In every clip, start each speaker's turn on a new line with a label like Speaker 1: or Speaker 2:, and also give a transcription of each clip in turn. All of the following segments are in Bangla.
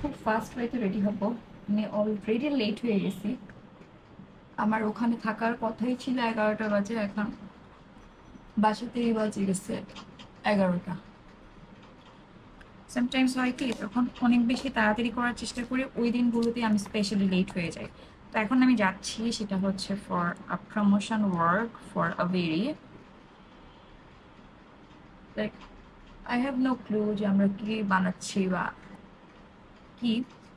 Speaker 1: খুব ফাস্ট ওয়েতে রেডি হব। আমি অলরেডি লেট হয়ে গেছি। আমার ওখানে থাকার কথাই ছিল এগারোটা বাজে, এখন বাসাতেই বাজে গেছে এগারোটা। সামটাইমস হয় কি, তখন অনেক বেশি তাড়াতাড়ি করার চেষ্টা করি, ওই দিনগুলোতে আমি স্পেশালি লেট হয়ে যাই। তো এখন আমি যাচ্ছি, সেটা হচ্ছে for a promotion work for a very like I have no clue যে আমরা কি বানাচ্ছি বা কি।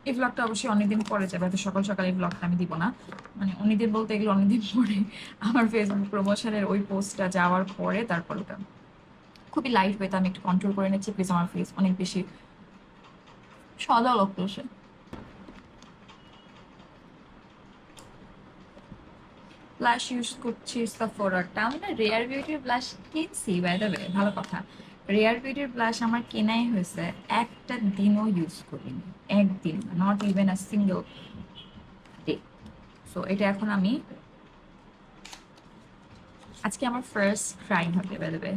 Speaker 1: এই ব্লগটা অবশ্যই অনেকদিন পরে যাবে, হয়তো সকাল সকাল এই ব্লগটা আমি দিব না। মানে অনেকদিন বলতে এগুলো অনেকদিন পরে আমার ফেসবুক প্রমোশনের ওই পোস্টটা যাওয়ার পরে তারপর ওটা। খুবই লাইট ওয়েতে আমি একটু কন্ট্রোল করে নিচ্ছি প্লিজ আমার ফেস অনেক বেশি সাদা লাগতেছে ব্লাশ ইউজ করছি সাফোরাটা আমি না রেয়ার বিউটির ব্লাশ কিনছি বাই ভালো কথা। রেয়ার বিউটির ব্লাশ আমার কেনাই হয়েছে, একটা দিনও ইউজ করিনি, একদিন not even a single day so এটা এখন আমি, আজকে আমার ফার্স্ট ট্রাই হবে by the way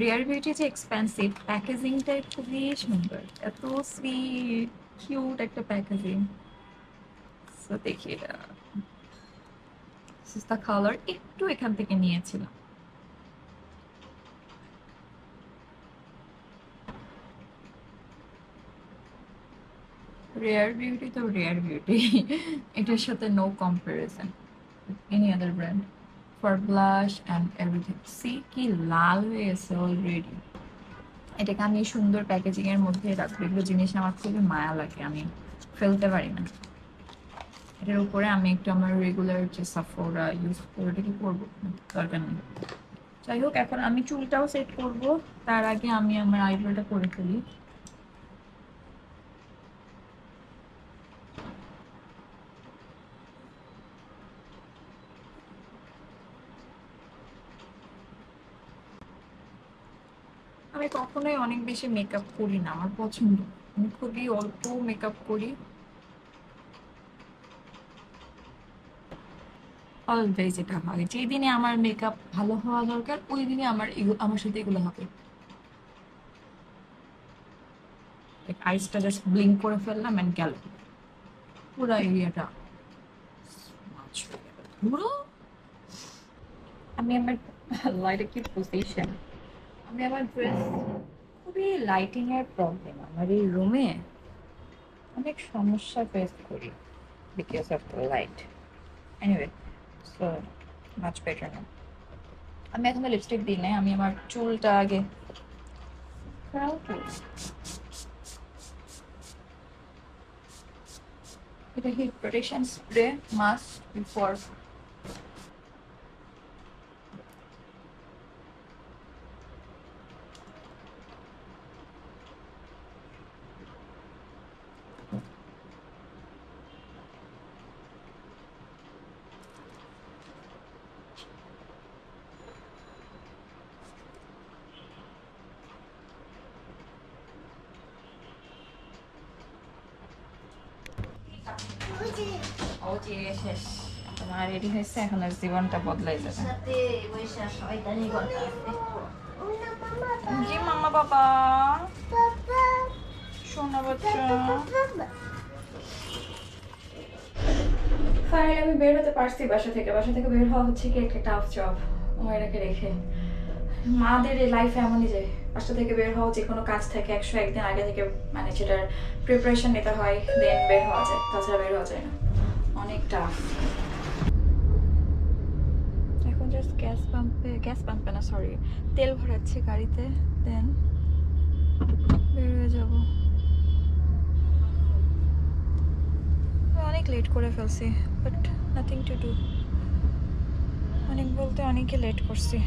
Speaker 1: Rare Beauty যে এক্সপেন্সিভ প্যাকেজিংটাই খুবই সুন্দর। এত সুইট কিউট একটা প্যাকেজিং সো দেখি এটা। কালার একটু এখান থেকে নিয়েছিলাম। রেয়ার বিউটি তো রেয়ার বিউটি এটার সাথে no comparison any other brand for blush and everything C কি লাল হয়ে গেছে অলরেডি এটাকে আমি সুন্দর প্যাকেজিং এর মধ্যে রাখব। এগুলো জিনিস আমার খুবই মায়া লাগে, আমি ফেলতে পারি না। এটার উপরে আমি একটু আমার রেগুলার যে সাফোরা ইউজ করে ওটা কি করব? দরকার নেই। যাই হোক, এখন আমি চুলটাও সেট করব। তার আগে আমি আমার আইব্রোটা করে ফেলি। আমি কখনোই অনেক বেশি মেকআপ করি না, আমার পছন্দ। আমি খুবই অল্প মেকআপ করি। অলওয়েজ এটা হয়। যেই দিনে আমার মেকআপ ভালো হওয়া দরকার, ওই দিনে আমার আমার সাথে এগুলো হবে। আইসটা জাস্ট ব্লিঙ্ক করে ফেললাম অ্যান্ড গেল। পুরো এরিয়াটা পুরো আমি আমার লাইটে কি পজিশন আমি আমার ড্রেস খুবই এর প্রবলেম আমার এই রুমে অনেক সমস্যা ফেস করি because of the light anyway so much better না আমি এখনও লিপস্টিক দিই নাই, আমি আমার চুলটা আগে। এটা heat protection spray mask before শেষ। তোমার রেডি হয়েছে এখন আর জীবনটা বদলাই যাবে।
Speaker 2: সাথে বৈশা শয়তানি কথা
Speaker 1: জি মামা বাবা। শোনা বাচ্চা। ফাইনালি আমি বের হতে পারছি বাসা থেকে। বাসা থেকে বের হওয়া হচ্ছে কি একটা টাফ জব ময়রাকে রেখে। মাদের এই লাইফ এমনই যে বাসা থেকে বের হওয়া যে কোনো কাজ থাকে একশো একদিন আগে থেকে মানে সেটার প্রিপারেশন নিতে হয় দেন বের হওয়া যায়। তাছাড়া বের হওয়া যায় না। অনেক এখন জাস্ট গ্যাস পাম্পে গ্যাস পাম্পে না সরি তেল ভরাচ্ছি গাড়িতে দেন বের হয়ে যাব অনেক লেট করে ফেলছি বাট নাথিং টু ডু অনেক বলতে অনেকে লেট করছি।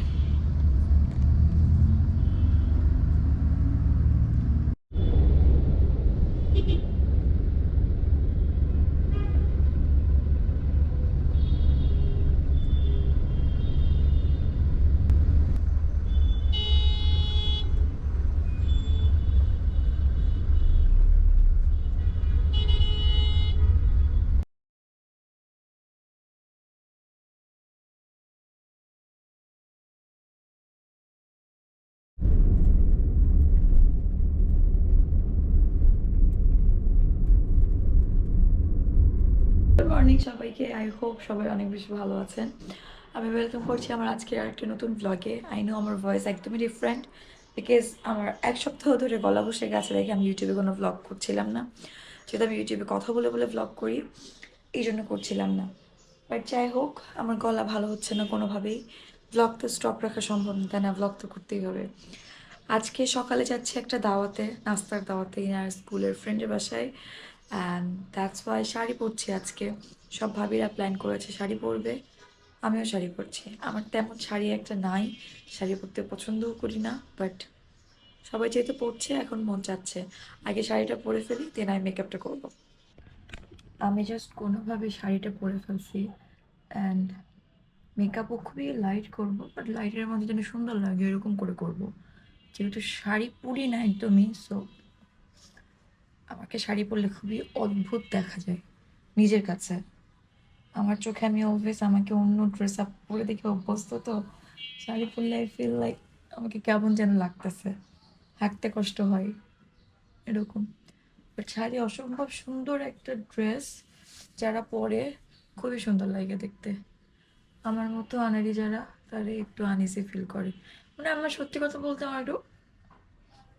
Speaker 1: গুড মর্নিং সবাইকে আই হোপ সবাই অনেক বেশি ভালো আছেন। আমি ওয়েলকাম করছি আমার আজকের আরেকটা নতুন ব্লগে আই নো আমার ভয়েস একদমই ডিফারেন্ট বিকজ আমার এক সপ্তাহ ধরে গলা বসে গেছে দেখে আমি ইউটিউবে কোনো ব্লগ করছিলাম না। যেহেতু আমি ইউটিউবে কথা বলে বলে ব্লগ করি, এই জন্য করছিলাম না। বাট যাই হোক, আমার গলা ভালো হচ্ছে না কোনোভাবেই। ব্লগ তো স্টপ রাখা সম্ভব না, তাই না? ব্লগ তো করতেই হবে। আজকে সকালে যাচ্ছি একটা দাওয়াতে, নাস্তার দাওয়াতে, ইনার স্কুলের ফ্রেন্ডের বাসায়। অ্যান্ড দ্যাটস ওয়াই শাড়ি পরছি আজকে। সব ভাবিরা প্ল্যান করেছে শাড়ি পরবে। আমিও শাড়ি পরছি। আমার তেমন শাড়ি একটা নাই। শাড়ি পরতে পছন্দও করি না বাট সবাই যেহেতু পরছে, এখন মন চাচ্ছে। আগে শাড়িটা পরে ফেলি দেন আমি মেকআপটা করব। আমি জাস্ট কোনোভাবে শাড়িটা পরে ফেলছি। অ্যান্ড মেকআপও খুবই লাইট করব বাট লাইটের মধ্যে যেন সুন্দর লাগে এরকম করে করব। যেহেতু শাড়ি পরি না একদমই সো আমাকে শাড়ি পরলে খুবই অদ্ভুত দেখা যায়, নিজের কাছে। আমার চোখে আমি অলওয়েজ আমাকে অন্য ড্রেস আপ পরে দেখে অভ্যস্ত, তো শাড়ি পরলে আই ফিল লাইক আমাকে কেমন যেন লাগতেছে। হাঁটতে কষ্ট হয়, এরকম। বাট শাড়ি অসম্ভব সুন্দর একটা ড্রেস যারা পরে খুবই সুন্দর লাগে দেখতে। আমার মতো আনারি যারা, তারা একটু আনইজি ফিল করে। মানে আমার সত্যি কথা বলতে আমার একটু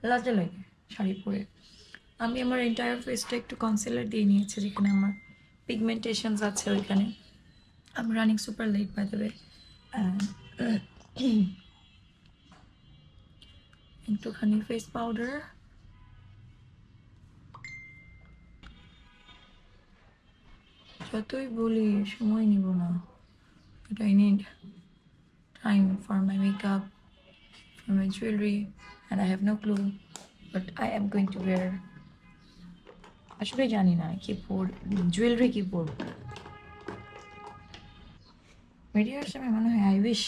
Speaker 1: লজ্জা লাগে শাড়ি পরে। আমি আমার এন্টায়ার ফেসটা একটু কনসিলার দিয়ে নিয়েছি, যেখানে আমার পিগমেন্টেশনস আছে ওইখানে। আমি রানিং সুপার লেট বাই দেবে একটুখানি ফেস পাউডার যতই বলি, সময় নিব না। But I need time for my makeup for my jewellery and I have no clue but I am going to wear আসলে জানি না কি পর জুয়েলারি কি পরব। বেরিয়ে সময় মনে হয় আই উইশ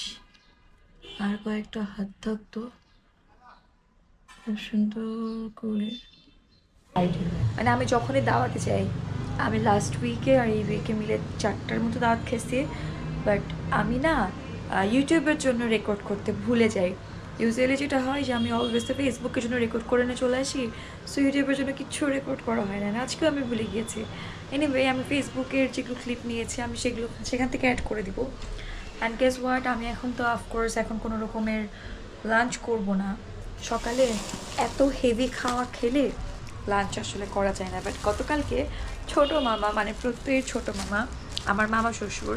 Speaker 1: আর কয়েকটা হাত থাকতো। খুব সুন্দর করে। মানে আমি যখনই দাওয়াতে যাই, আমি লাস্ট উইকে আর এই উইকে মিলে চারটার মতো দাওয়াত খেয়েছি বাট আমি না ইউটিউবের জন্য রেকর্ড করতে ভুলে যাই। ইউজুয়ালি যেটা হয় যে আমি অলওয়েজ তো ফেসবুকের জন্য রেকর্ড করে নিয়ে চলে আসি সো ইউটিউবের জন্য কিচ্ছু রেকর্ড করা হয় না। আজকেও আমি ভুলে গিয়েছি। এনিওয়ে আমি ফেসবুকের যেগুলো ক্লিপ নিয়েছি, আমি সেগুলো সেখান থেকে অ্যাড করে দিব। অ্যান্ড গেস ওয়াট আমি এখন তো অফকোর্স এখন কোনো রকমের লাঞ্চ করব না। সকালে এত হেভি খাওয়া খেলে লাঞ্চ আসলে করা যায় না। বাট গতকালকে ছোট মামা মানে প্রত্যেক ছোট মামা, আমার মামা শ্বশুর,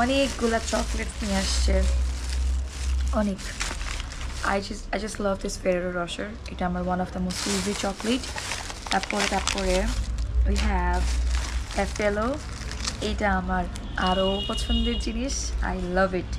Speaker 1: অনেকগুলা চকলেট নিয়ে আসছে। অনেক। I just I just love this Ferrero Rocher এটা আমার one of the most easy chocolate তারপরে তারপরে উই হ্যাভ অ্যাপেলো এটা আমার আরও পছন্দের জিনিস. I love it